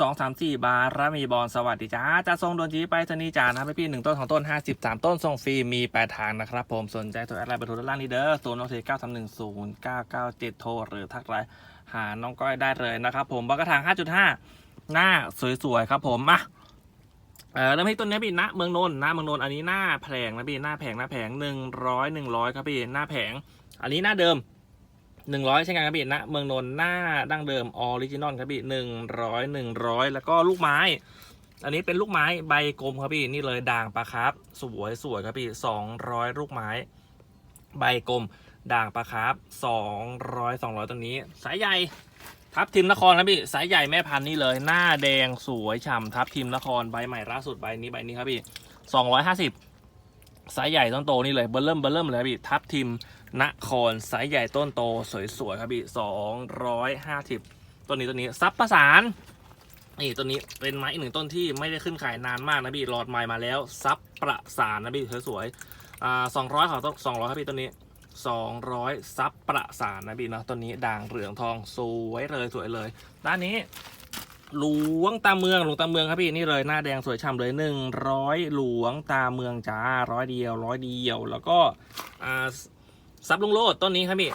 สองสามสี่บาร์รามีบอลสวัสดีจ้าจะส่งโดนจีไปสนีย์จานะครับพี่หนึ่งต้นสองต้นห้าสิบสามต้นส่งฟรีมีแปดทางนะครับผมสนใจตัวแอดไลน์เบอร์โทรด้านล่างนี้เด้อศูนย์หกสี่เก้าสามหนึ่งศูนย์เก้าเก้าเจ็ดโทรหรือทักไลน์หาน้องก้อยได้เลยนะครับผมบักกระถางห้าจุดห้าหน้าสวยๆครับผมมาเออเริ่มที่ต้นนี้พี่ณเมืองนนท์ณเมืองนนท์อันนี้หน้าแผงนะพี่หน้าแผงหน้าแผงหนึ่งร้อยหนึ่งร้อยครับพี่หน้าแผง อันนี้หน้าเดิม หนึ่งร้อยเช่นกันครับพี่ณเมืองนนท์หน้าดั้งเดิมออริจินอลครับพี่หนึ่งร้อยหนึ่งร้อยแล้วก็ลูกไม้ อันนี้เป็นลูกไม้ใบกลมครับพี่นี่เลยด่างปลาครับสวยสวยครับพี่สองร้อยลูกไม้ ใบกลมด่างปลาครับสองร้อยสองร้อยตัวนี้ สายใหญ่ทับทิมนครครับพี่สายใหญ่แม่พันธุ์นี่เลย หน้าแดงสวยฉ่ำทับทิมนครใบใหม่ล่าสุดใบนี้ใบนี้ครับพี่สองร้อยห้าสิบสายใหญ่ต้นโตนี่เลยเบลเริ่มเบลเริ่มเลยครับพี่ทับทิม นครสายใหญ่ต้นโตสวยๆครับพี่สองร้อยห้าสิบต้นนี้ต้นนี้ซับประสานนี่ต้นนี้เป็นไม้อีกหนึ่งต้นที่ไม่ได้ขึ้นขายนานมากนะพี่หลอดใหม่มาแล้วซับประสานนะพี่สวยๆอ่าสองร้อยขอต้องสองร้อยครับพี่ต้นนี้สองร้อยซับประสานนะพี่เนาะต้นนี้ด่างเหลืองทองสวยเลยสวยเลย ด้านนี้หลวงตาเมืองหลวงตาเมืองครับพี่นี่เลยหน้าแดงสวยฉ่ำเลยหนึ่งร้อยหลวงตาเมืองจ้าร้อยเดียวร้อยเดียว แล้วก็อ่า ซับลุงโลดต้นนี้ครับพี่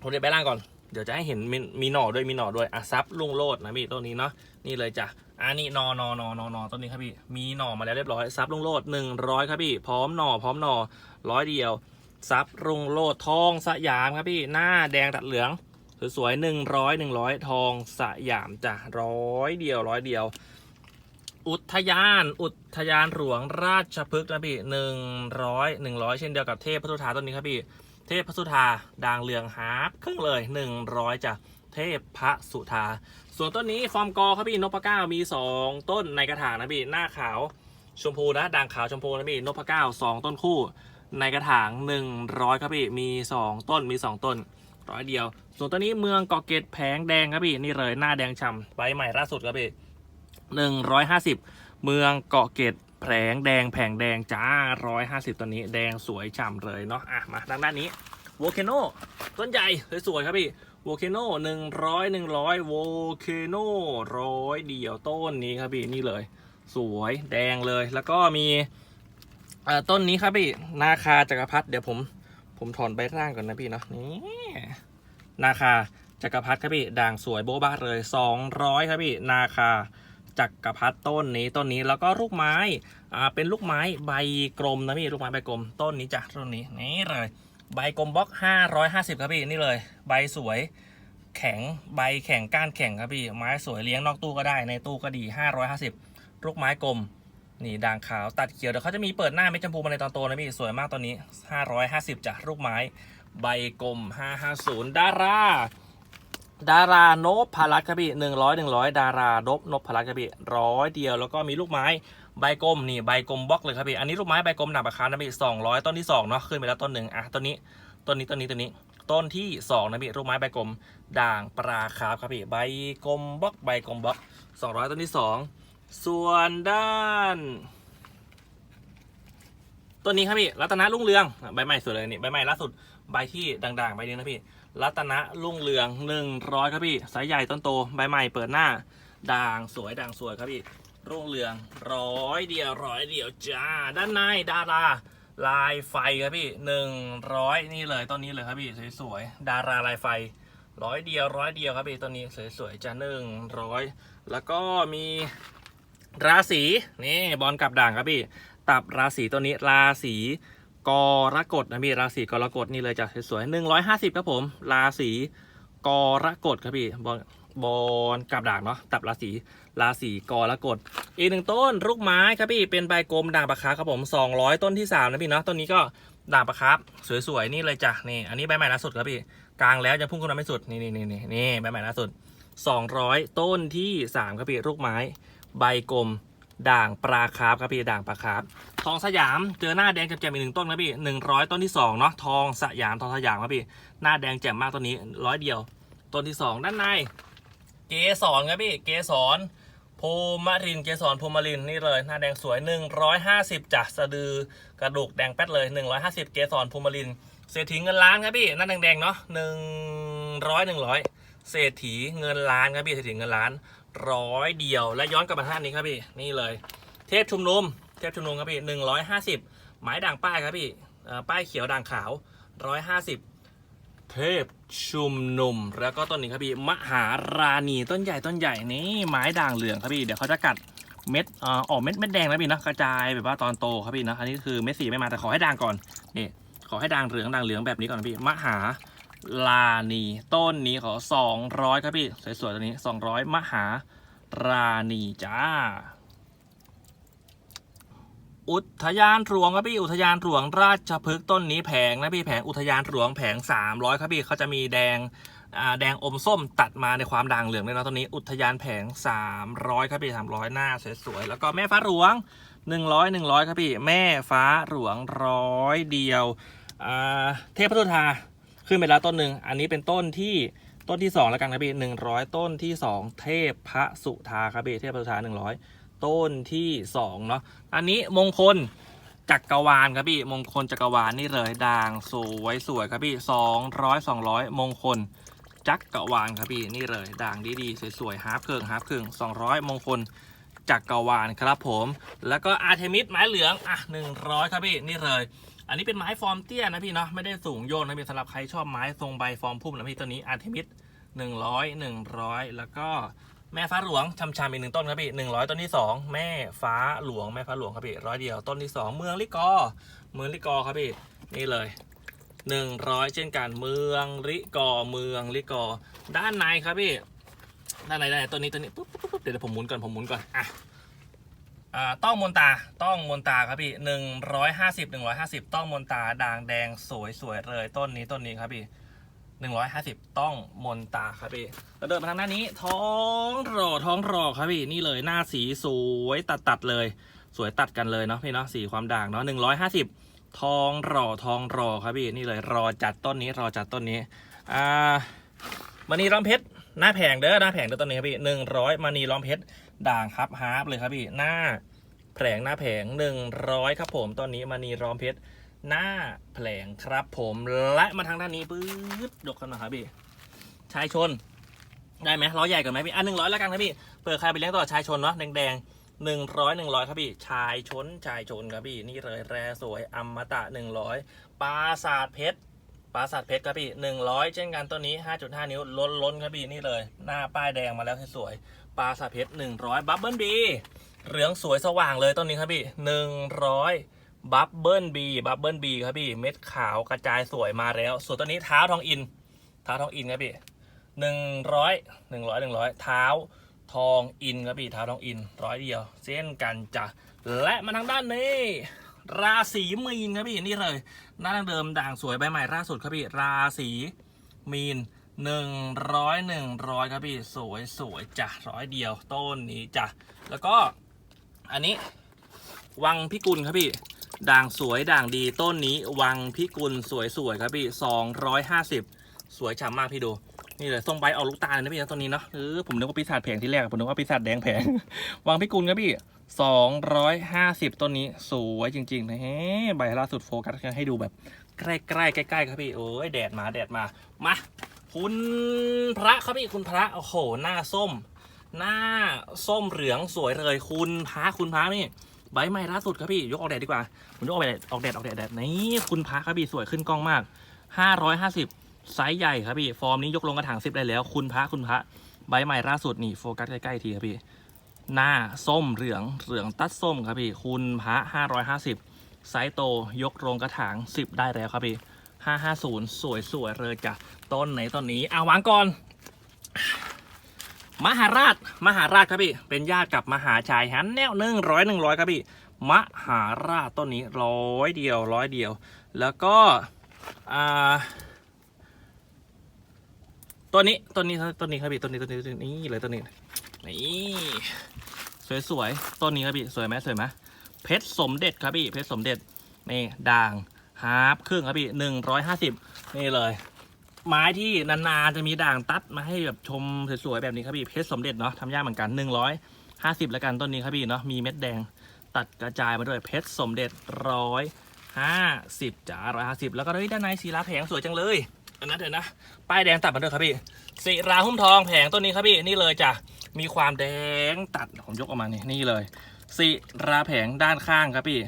ผมเดี๋ยวไปล่างก่อน เดี๋ยวจะให้เห็นมีหน่อด้วยมีหน่อด้วยอะซับลุงโลดนะพี่ต้นนี้เนาะนี่เลยจ้ะอันนี้นอนอนอนอนอต้นนี้ครับพี่มีหน่อมาแล้วเรียบร้อยซับลุงโลดหนึ่งร้อยครับพี่พร้อมหน่อพร้อมหน่อร้อยเดียวซับลุงโลดทองสยามครับพี่หน้าแดงตัดเหลืองสวยๆหนึ่งร้อยหนึ่งร้อยทองสยามจ้ะร้อยเดียวร้อยเดียว อุทยาน อุทยานหลวงราชพฤกษ์นะพี่หนึ่งร้อยหนึ่งร้อยเช่นเดียวกับเทพพระสุธาต้นนี้ครับพี่ เทพพระสุธาด่างเหลืองฮาร์ปครึ่งเลยหนึ่งร้อยจ้ะเทพพระสุธา ส่วนต้นนี้ฟอร์มกอครับพี่นพเก้ามีสองต้นในกระถางนะพี่หน้าขาวชมพูนะด่างขาวชมพูนะพี่นพเก้าสองต้นคู่ ในกระถางหนึ่งร้อยครับพี่มีสองต้นมีสองต้นร้อยเดียว ส่วนต้นนี้เมืองเกาะเกตแผงแดงครับพี่นี่เลยหน้าแดงฉ่ำใบใหม่ล่าสุดครับพี่หนึ่งร้อยห้าสิบเมืองเกาะเกต แผงแดงแผงแดงจ้าร้อยห้าสิบตัวนี้แดงสวยฉ่ำเลยเนาะอะมาทางด้านนี้โวเคโนต้นใหญ่สวยๆครับพี่โวเคโนหนึ่งร้อยหนึ่งร้อยโวเคโนร้อยเดียวต้นนี้ครับพี่นี่เลย สวยแดงเลยแล้วก็มีต้นนี้ครับพี่นาคาจักรพรรดิเดี๋ยวผมผมถอนใบร่างก่อนนะพี่เนาะนี่นาคาจักรพรรดิครับพี่ด่างสวยโบ๊ะบ้าเลยสองร้อยครับพี่ นาคา จักรพรรดิต้นนี้ต้นนี้แล้วก็ลูกไม้อ่าเป็นลูกไม้ใบกลมนะพี่ลูกไม้ใบกลมต้นนี้จ้ะต้นนี้นี่เลย ใบกลมบล็อก 550 ครับพี่นี่เลย ใบสวยแข็งใบแข็งก้านแข็งครับพี่ไม้สวยเลี้ยงนอกตู้ก็ได้ในตู้ก็ดี 550 ลูกไม้กลมนี่ด่างขาวตัดเขียวเดี๋ยวเขาจะมีเปิดหน้าเม็ดชมพูมาในตอนโตนะพี่สวยมากตอนนี้ 550จ้ะลูกไม้ ใบกลม 550 ดารา ดารานพพลัดครับพี่หนึ่งร้อยหนึ่งร้อยดารานพนพพลัดครับพี่ร้อยเดียวแล้วก็มีลูกไม้ใบกลมนี่ใบกลมบล็อกเลยครับพี่อันนี้ลูกไม้ใบกลมหนักราคานะพี่สองร้อยต้นที่สองเนาะขึ้นไปแล้วต้นหนึ่งอะต้นนี้ต้นนี้ต้นนี้ต้นนี้ต้นที่สองนะพี่ลูกไม้ใบกลมด่างปลาคาร์ฟครับพี่ใบกลมบล็อกใบกลมบล็อกสองร้อยต้นที่สองส่วนด้านต้นนี้ครับพี่รัตนรุ่งเรืองใบใหม่สวยเลยนี่ใบใหม่ล่าสุดใบที่ด่างๆใบนี้นะพี่ รัตนรุ่งเรืองหนึ่งร้อยครับพี่สายใหญ่ต้นโตใบใหม่เปิดหน้า ด่างสวยด่างสวยครับพี่รุ่งเรืองร้อยเดียวร้อยเดียวจ้า ด้านในดาราลายไฟครับพี่หนึ่งร้อยนี่เลยต้นนี้เลยครับพี่สวยๆดาราลายไฟร้อยเดียวร้อยเดียวครับพี่ต้นนี้สวยๆจ้าหนึ่งร้อยแล้วก็มีราศีนี่บอลกับด่างครับพี่ตับราศีตัวนี้ราศี กรกฎนะพี่ราศีกรกฎนี่เลยจะสวยๆหนึ่งร้อยห้าสิบครับผม ราศีกรกฎครับพี่บอลบอลกับด่างเนาะตับราศีราศีกรกฎอีกหนึ่งต้นลูกไม้ครับพี่เป็นใบกลมด่างปะคาครับผมสองร้อยต้นที่สามนะพี่เนาะต้นนี้ก็ด่างปะครับ สวยๆนี่เลยจ้ะนี่อันนี้ใบใหม่ล่าสุดครับพี่กลางแล้วยังพุ่งขึ้นมาไม่สุดนี่นี่นี่นี่ใบใหม่ล่าสุดสองร้อยต้นที่สามครับพี่ลูกไม้ ใบกลม ด่างปลาคาร์ฟครับพี่ด่างปลาคาร์ฟทองสยามเจอหน้าแดงแจ่มๆอีกหนึ่งต้นครับพี่หนึ่งร้อยต้นที่สองเนาะทองสยามทองสยามครับพี่หน้าแดงแจ่มมากต้นนี้ร้อยเดียวต้นที่สองด้านใน เกสรครับพี่เกสรโพมารินเกสรโพมารินนี่เลยหน้าแดงสวย 150จ้ะสะดือกระดูกแดงแป๊ดเลย 150 เกสรโพมารินเศรษฐีเงินล้านครับพี่หน้าแดงๆเนาะ100 100เศรษฐีเงินล้านครับพี่เศรษฐีเงินล้าน ร้อยเดียว และย้อนกลับมาท่านนี้ครับพี่นี่เลย เทพชุมนุม เทพชุมนุมครับพี่หนึ่งร้อยห้าสิบหมายด่างป้ายครับพี่ป้ายเขียวด่างขาวร้อยห้าสิบเทพชุมนุม แล้วก็ต้นนี้ครับพี่มหาราณีต้นใหญ่ต้นใหญ่นี่ไม้ด่างเหลืองครับพี่เดี๋ยวเขาจะกัดเม็ดอ่อกเม็ดเม็ดแดงแล้วพี่นะกระจายแบบว่าตอนโตครับพี่นะอันนี้คือเม็ดสีไม่มาแต่ขอให้ด่างก่อนนี่ขอให้ด่างเหลืองด่างเหลืองแบบนี้ก่อนนะพี่มหา ลานีต้นนี้ขอสองร้อยครับพี่ สวยๆตัวนี้สองร้อยมหาราณีจ้า อุทยานหลวงครับพี่ อุทยานหลวงราชพฤกษ์ต้นนี้แผงนะพี่แผงอุทยานหลวงแผงสามร้อยครับพี่เขาจะมีแดงอ่าแดงอมส้มตัดมาในความด่างเหลืองเลยนะต้นนี้อุทยานแผงสามร้อยครับพี่สามร้อยหน้าสวยๆ แล้วก็แม่ฟ้าหลวงหนึ่งร้อยหนึ่งร้อยครับพี่ แม่ฟ้าหลวงร้อยเดียวอ่าเทพพุทธา ขึ้นไปแล้วต้นหนึ่งอันนี้เป็นต้นที่ต้นที่สองแล้วกันครับพี่หนึ่งร้อยต้นที่สองเทพพระสุธาครับพี่เทพพระสุธาหนึ่งร้อยต้นที่สองเนาะอันนี้มงคลจักรวาลครับพี่มงคลจักรวาลนี่เลยด่างสวยสวยครับพี่สองร้อยสองร้อยมงคลจักรวาลครับพี่นี่เลยด่างดีๆสวยๆฮาร์ปเครื่องฮาร์ปเครื่องสองร้อยมงคลจักรวาลครับผม แล้วก็อาร์เทมิสไม้เหลืองอะหนึ่งร้อยครับพี่นี่เลย อันนี้เป็นไม้ฟอร์มเตี้ยนะพี่เนาะไม่ได้สูงโยนนะพี่สำหรับใครชอบไม้ทรงใบฟอร์มพุ่มนะพี่ตัวนี้อาร์เทมิสหนึ่งร้อยหนึ่งร้อยแล้วก็แม่ฟ้าหลวงชำชามอีกหนึ่งต้นครับพี่หนึ่งร้อยต้นที่สองแม่ฟ้าหลวงแม่ฟ้าหลวงครับพี่ร้อยเดียวต้นที่สองเมืองลิกอ เมืองลิกอครับพี่นี่เลยหนึ่งร้อยเช่นกันเมืองลิกอเมืองลิกอ ด้านในครับพี่ด้านในด้านในตัวนี้ตัวนี้ปุ๊บปุ๊บปุ๊บเดี๋ยวผมหมุนก่อนผมหมุนก่อนอะ ต้องมนตาต้องมนตาครับพี่หนึ่งร้อยห้าสิบหนึ่งร้อยห้าสิบต้องมนตาด่างแดงสวยสวยเลยต้นนี้ต้นนี้ครับพี่หนึ่งร้อยห้าสิบต้องมนตาครับพี่แล้วเดินมาทางด้านนี้ ท้องรอท้องรอครับพี่นี่เลยหน้าสีสวยตัดตัดเลย สวยตัดกันเลยเนาะพี่เนาะสีความด่างเนาะหนึ่งร้อยห้าสิบทองรอทองรอครับพี่นี่เลยรอจัดต้นนี้รอจัดต้นนี้อ่ามณีล้อมเพชรหน้าแผงเด้อหน้าแผงเด้อต้นนี้ครับพี่หนึ่งร้อยมณีล้อมเพชรด่างครับฮาร์ปเลยครับพี่หน้า แผลงหน้าแผงหนึ่งร้อยครับผมตอนนี้มณีร้อมเพชรหน้าแผงครับผมและมาทางด้านนี้ปื๊ดยกขึ้นมาครับพี่ชายชน ได้ไหมล้อใหญ่กว่าไหมพี่อะหนึ่งร้อยแล้วกันครับพี่เปิดใครไปเลี้ยงต่อชายชนเนาะแดงๆหนึ่งร้อยหนึ่งร้อยครับพี่ชายชนชายชนครับพี่นี่เลยแรสวยอมตะหนึ่งร้อยปราสาทเพชรปราสาทเพชรครับพี่หนึ่งร้อยเช่นกันต้นนี้ห้าจุดห้านิ้วล้นล้นๆครับพี่นี่เลย หน้าป้ายแดงมาแล้วสวยปราสาทเพชรหนึ่งร้อยบับเบิ้ลบีเหลืองสวยสว่างเลยต้นนี้ครับพี่หนึ่งร้อยบับเบิลบีบับเบิลบีครับพี่เม็ดขาวกระจายสวยมาแล้ว ส่วนต้นนี้เท้าทองอิน เท้าทองอินครับพี่หนึ่งร้อยหนึ่งร้อยหนึ่งร้อยเท้าทองอินครับพี่เท้าทองอินร้อยเดียวเช่นกันจ้ะและมาทางด้านนี้ราศีมีนครับพี่นี่เลยหน้าดังเดิมด่างสวยใบใหม่ล่าสุดครับพี่ราศีมีนหนึ่งร้อยหนึ่งร้อยครับพี่สวยสวยจ้ะร้อยเดียวต้นนี้จ้ะแล้วก็ อันนี้ วังพิกุลครับพี่ด่างสวยด่างดีต้นนี้วังพิกุลสวยสวยๆครับพี่สองร้อยห้าสิบสวยฉ่ำมากพี่ดูนี่เลยทรงใบออกลูกตาเลยนะพี่นะต้นนี้เนาะเออผมนึกว่าปีศาจแผงที่แรกผมนึกว่าปีศาจแดงแผงวังพิกุลครับพี่สองร้อยห้าสิบต้นนี้สวยจริงๆนะเฮ้ใบล่าสุดโฟกัสให้ดูแบบใกล้ๆใกล้ๆครับพี่โอ้ยแดดมาแดดมามาคุณพระครับพี่คุณพระโอ้โหหน้าส้ม หน้าส้มเหลืองสวยเลยคุณพระคุณพระนี่ใบใหม่ล่าสุดครับพี่ยกออกแดดดีกว่าผมยกออกแดดออกแดดออกแดดแดดนี่คุณพระครับพี่สวยขึ้นกล้องมาก 550ไซส์ใหญ่ครับพี่ฟอร์มนี้ยกลงกระถางซิปได้แล้ว คุณพระคุณพระใบใหม่ล่าสุดนี่โฟกัสใกล้ๆทีครับพี่หน้าส้มเหลืองเหลืองตัดส้มครับพี่คุณพระ550ไซส์โตยกลงกระถาง10ได้แล้วครับพี่550 สวยสวยๆเลยจ้ะต้นไหนต้นนี้อะวางก่อน มหาราชมหาราชครับพี่ เป็นญาติกับมหาชายหันแนวหนึ่งร้อยหนึ่งร้อยครับพี่ มหาราชต้นนี้ร้อยเดียวร้อยเดียว แล้วก็อ่าตัวนี้ต้นนี้ต้นนี้ครับพี่ต้นนี้ต้นนี้ต้นนี้นี่เลยต้นนี้นี่สวยๆต้นนี้ครับพี่สวยไหมสวยไหมเพชรสมเด็จครับพี่เพชรสมเด็จนี่ด่างฮาร์ปครึ่งครับพี่หนึ่งร้อยห้าสิบนี่เลย ไม้ที่นานๆจะมีด่างตัดมาให้แบบชมสวยๆแบบนี้ครับพี่เพชรสมเด็จเนาะทำยากเหมือนกันหนึ่งร้อยห้าสิบแล้วกันต้นนี้ครับพี่เนาะมีเม็ดแดงตัดกระจายมาด้วยเพชรสมเด็จร้อยห้าสิบจ้าร้อยห้าสิบแล้วก็เฮ้ยด้านในศิลาแผงสวยจังเลยอันนั้นเถอะนะป้ายแดงตัดมาด้วยครับพี่สิราหุ้มทองแผงต้นนี้ครับพี่นี่เลยจ้ะมีความแดงตัดผมยกออกมานี่นี่เลยสิราแผงด้านข้างครับพี่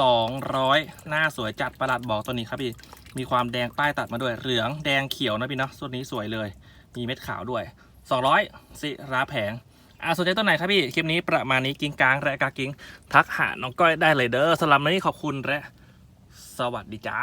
สองร้อยหน้าสวยจัดประหลัดบอกตัวนี้ครับพี่ มีความแดงป้ายตัดมาด้วย เหลืองแดงเขียวนะพี่เนาะตัวนี้สวยเลย มีเม็ดขาวด้วย 200 สิราแผงอ่าสนใจตัวไหนครับพี่ คลิปนี้ประมาณนี้กิ้งกลางและกากิ้ง ทักหาน้องก้อยได้เลยเด้อสำหรับวันนี้ขอบคุณและ สวัสดีจ้า